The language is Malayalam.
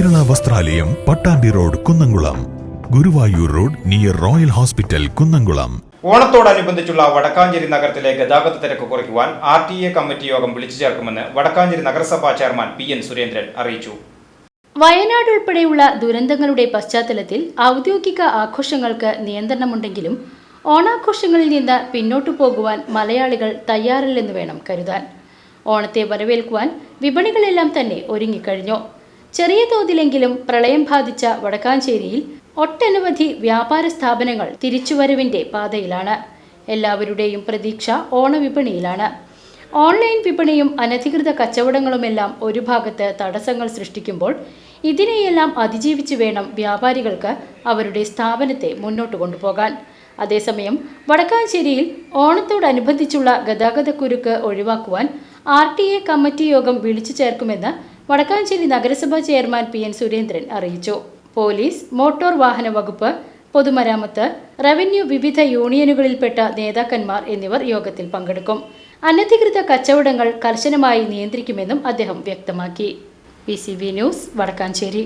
വസ്ത്രാലയം Pattambi road Kunnamkulam. Guruvayur road near royal hospital Kunnamkulam. ഓണത്തോടനുബന്ധിച്ചുള്ള Vadakkanchery നഗരത്തിലെ ഗതാഗത തിരക്ക് കുറയ്ക്കുവാൻ ആർ ടി എ കമ്മിറ്റി യോഗം വിളിച്ചു ചേർക്കുമെന്ന് വടക്കാഞ്ചേരി നഗരസഭാ ചെയർമാൻ പി എൻ സുരേന്ദ്രൻ അറിയിച്ചു. വയനാട് ഉൾപ്പെടെയുള്ള ദുരന്തങ്ങളുടെ പശ്ചാത്തലത്തിൽ ഔദ്യോഗിക ആഘോഷങ്ങൾക്ക് നിയന്ത്രണമുണ്ടെങ്കിലും ഓണാഘോഷങ്ങളിൽ നിന്ന് പിന്നോട്ടു പോകുവാൻ മലയാളികൾ തയ്യാറില്ലെന്ന് വേണം കരുതാൻ. ഓണത്തെ വരവേൽക്കുവാൻ വിപണികളെല്ലാം തന്നെ ഒരുങ്ങിക്കഴിഞ്ഞു. ചെറിയ തോതിലെങ്കിലും പ്രളയം ബാധിച്ച വടക്കാഞ്ചേരിയിൽ ഒട്ടനവധി വ്യാപാര സ്ഥാപനങ്ങൾ തിരിച്ചുവരവിന്റെ പാതയിലാണ്. എല്ലാവരുടെയും പ്രതീക്ഷ ഓണവിപണിയിലാണ്. ഓൺലൈൻ വിപണിയും അനധികൃത കച്ചവടങ്ങളുമെല്ലാം ഒരു ഭാഗത്ത് തടസ്സങ്ങൾ സൃഷ്ടിക്കുമ്പോൾ ഇതിനെയെല്ലാം അതിജീവിച്ച് വേണം വ്യാപാരികൾക്ക് അവരുടെ സ്ഥാപനത്തെ മുന്നോട്ട് കൊണ്ടുപോകാൻ. അതേസമയം വടക്കാഞ്ചേരിയിൽ ഓണത്തോടനുബന്ധിച്ചുള്ള ഗതാഗതക്കുരുക്ക് ഒഴിവാക്കുവാൻ ആർ ടി എ കമ്മിറ്റി യോഗം വിളിച്ചു ചേർക്കുമെന്ന് വടക്കാഞ്ചേരി നഗരസഭാ ചെയർമാൻ പി എൻ സുരേന്ദ്രൻ അറിയിച്ചു. പോലീസ് മോട്ടോർ വാഹന വകുപ്പ് പൊതുമരാമത്ത് റവന്യൂ വിവിധ യൂണിയനുകളിൽപ്പെട്ട നേതാക്കന്മാർ എന്നിവർ യോഗത്തിൽ പങ്കെടുക്കും. അനധികൃത കച്ചവടങ്ങൾ കർശനമായി നിയന്ത്രിക്കുമെന്നും അദ്ദേഹം വ്യക്തമാക്കി. P news Wadakkanchery.